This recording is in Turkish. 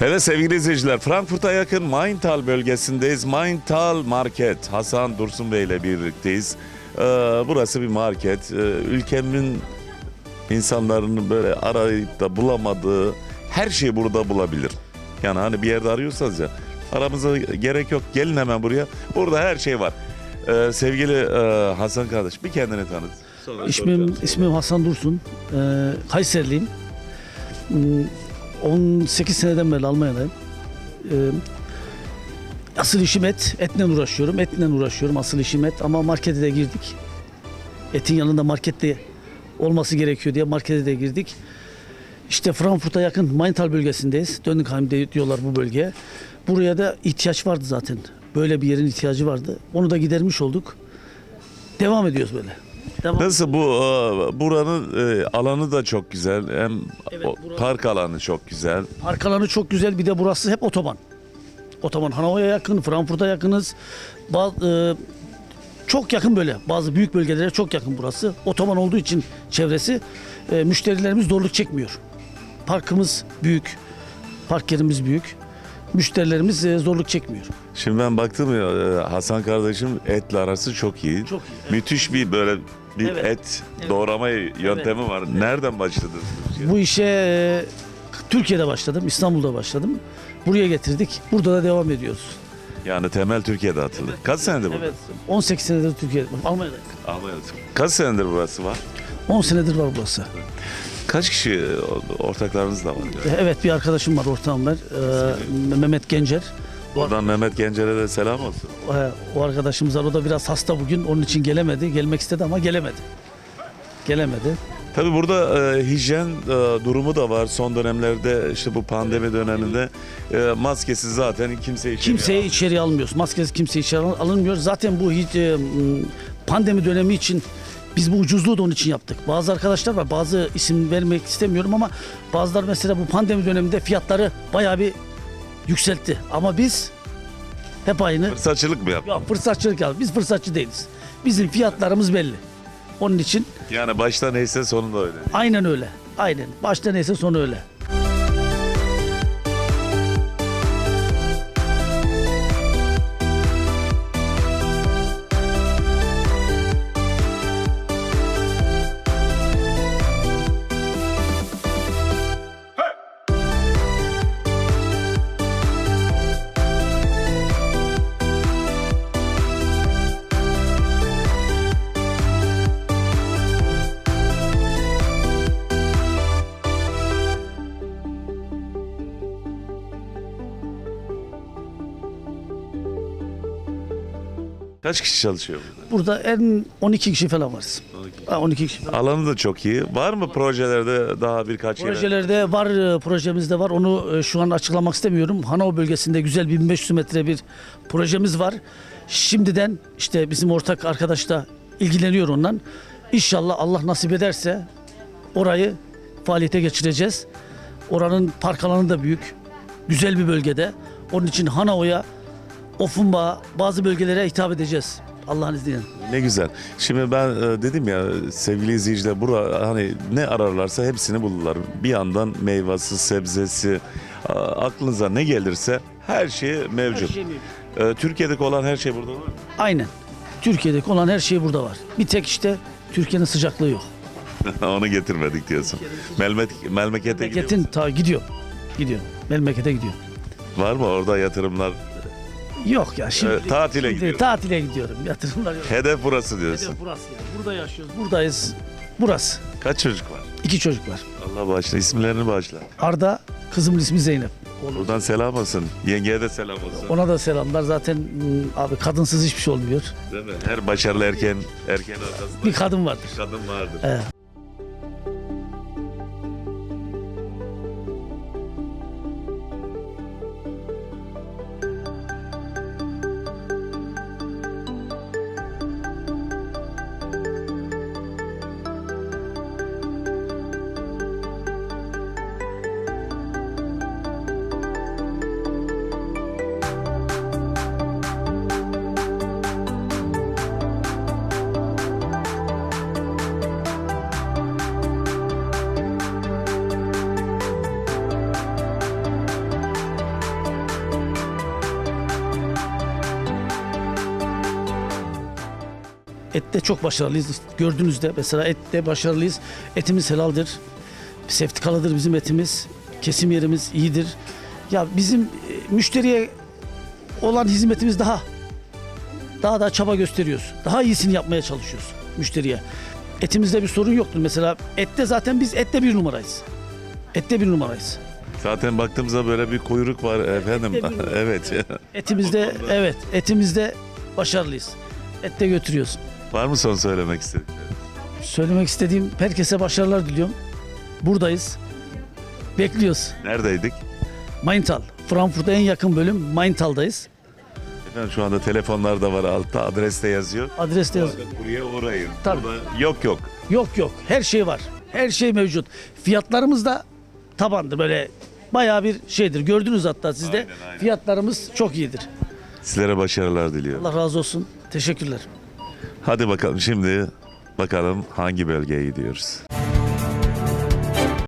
Evet sevgili izleyiciler Frankfurt'a yakın Maintal bölgesindeyiz. Maintal Market Hasan Dursun Bey ile birlikteyiz. Ee, burası bir market. Ee, ülkemin insanların böyle arayıp da bulamadığı her şeyi burada bulabilir. Yani hani bir yerde arıyorsanız ya aramıza gerek yok gelin hemen buraya. Burada her şey var. Ee, sevgili e, Hasan kardeş bir kendini tanıt. Sonra İsmim ismim Hasan Dursun. Ee, Kayserliyim. Hmm, 18 seneden beri Almanya'dayım. Ee, asıl işim et. Etle uğraşıyorum. Etle uğraşıyorum. Asıl işim et. Ama markete de girdik. Etin yanında markette olması gerekiyor diye markete de girdik. İşte Frankfurt'a yakın Maintal bölgesindeyiz. Dönükheim de diyorlar bu bölgeye. Buraya da ihtiyaç vardı zaten. Böyle bir yerin ihtiyacı vardı. Onu da gidermiş olduk. Devam ediyoruz böyle. Devam. Nasıl bu e, buranın e, alanı da çok güzel. Hem Evet, o park alanı çok güzel. Park alanı çok güzel. Bir de burası hep otoban. Otoban Hanova'ya yakın, Frankfurt'a yakınız. Ba- e, çok yakın böyle. Bazı büyük bölgelere çok yakın burası. Otoban olduğu için çevresi e, müşterilerimiz zorluk çekmiyor. Parkımız büyük. Park yerimiz büyük. Müşterilerimiz e, zorluk çekmiyor. Şimdi ben baktım ya e, Hasan kardeşim etle arası çok iyi. Çok iyi. Müthiş bir böyle bir Evet. et Evet. doğrama yöntemi var. Nereden başladınız? Bu işe e, Türkiye'de başladım, İstanbul'da başladım. Buraya getirdik. Burada da devam ediyoruz. Yani temel Türkiye'de atıldı. Kaç senedir burada? Evet. 18 senedir Türkiye'de. Almanya'da. Kaç senedir burası var? 10 senedir var burası. Kaç kişi e, ortaklarınız da var? Evet bir arkadaşım var ortağım var. Ee, Mehmet Gencer. O, Oradan Mehmet Gencer'e de selam olsun. e, o arkadaşımız var. O da biraz hasta bugün. Onun için gelemedi. Gelmek istedi ama gelemedi. Gelemedi. Tabii burada e, hijyen e, durumu da var. Son dönemlerde işte bu pandemi döneminde e, maskesiz zaten kimse içeri Kimseyi içeri almıyoruz. Maskesiz kimse içeri al- alınmıyor. Zaten bu hiç, e, m, pandemi dönemi için biz bu ucuzluğu da onun için yaptık. Bazı arkadaşlar var. Bazı isim vermek istemiyorum ama bazılar mesela bu pandemi döneminde fiyatları bayağı bir yükseltti. Ama biz hep aynı. Fırsatçılık mı yaptın? Yok fırsatçılık yaptık. Biz fırsatçı değiliz. Bizim fiyatlarımız belli. Onun için Yani başta neyse sonunda öyle. aynen öyle. Aynen. Başta neyse sonu öyle. Kaç kişi çalışıyor burada? Burada en 12 kişi falan varız. Ha, 12 kişi falan. Alanı da çok iyi. Var mı projelerde daha birkaç yere? Projelerde var, e, projemizde var. Onu e, şu an açıklamak istemiyorum. Hanov bölgesinde güzel 1500 metre bir projemiz var. Şimdiden işte bizim ortak arkadaş da ilgileniyor ondan. İnşallah Allah nasip ederse orayı faaliyete geçireceğiz. Oranın park alanı da büyük. Güzel bir bölgede. Onun için Hanov'a, Offenbach'a bazı bölgelere hitap edeceğiz. Allah'ın izniyle. Ne güzel. Şimdi ben e, dedim ya sevgili izleyiciler bura hani ne ararlarsa hepsini bulurlar. Bir yandan meyvesi, sebzesi, a- aklınıza ne gelirse her şey mevcut. şey mevcut. E, Türkiye'deki olan her şey burada var mı? Aynen. Türkiye'deki olan her şey burada var. Bir tek işte Türkiye'nin sıcaklığı yok. Onu getirmedik diyorsun. Melmet, Melmeket'e gidiyor Memleketin musun? ta gidiyor. Gidiyor. Memlekete gidiyor. Var mı orada yatırımlar? Yok ya şimdi. Evet, tatile şimdi gidiyorum. Tatile gidiyorum. Yatırımlar yok. Hedef burası diyorsun. Hedef burası ya. Burada yaşıyoruz. Buradayız. Burası. Kaç çocuk var? İki çocuk var. Allah bağışla. isimlerini bağışla. Arda, kızımın ismi Zeynep. Buradan selam olsun. Yengeye de selam olsun. Ona da selamlar. Zaten mm, abi kadınsız hiçbir şey olmuyor. Değil mi? Her başarılı erken erken arkasında Bir kadın vardır. kadın vardır. Evet. Ette çok başarılıyız. Gördüğünüzde mesela ette başarılıyız. Etimiz helaldir. Seftikalıdır bizim etimiz. Kesim yerimiz iyidir. Ya bizim e, müşteriye olan hizmetimiz daha daha da çaba gösteriyoruz. Daha iyisini yapmaya çalışıyoruz müşteriye. Etimizde bir sorun yoktur. Mesela ette zaten biz ette bir numarayız. Ette bir numarayız. Zaten baktığımızda böyle bir kuyruk var efendim. Evet. Etimizde evet etimizde başarılıyız. Ette götürüyoruz. Var mı son söylemek istediğin? Söylemek istediğim herkese başarılar diliyorum. Buradayız. Bekliyoruz. Neredeydik? Maintal. Frankfurt'a en yakın bölüm Maintal'dayız. Efendim şu anda telefonlar da var altta adreste yazıyor. Adreste yaz. Buraya uğrayın. Tabii. Burada yok yok. Yok yok. Her şey var. Her şey mevcut. Fiyatlarımız da tabandır. Böyle bayağı bir şeydir. Gördünüz hatta sizde. Aynen, aynen. Fiyatlarımız çok iyidir. Sizlere başarılar diliyorum. Allah razı olsun. Teşekkürler. Hadi bakalım şimdi bakalım hangi bölgeye gidiyoruz.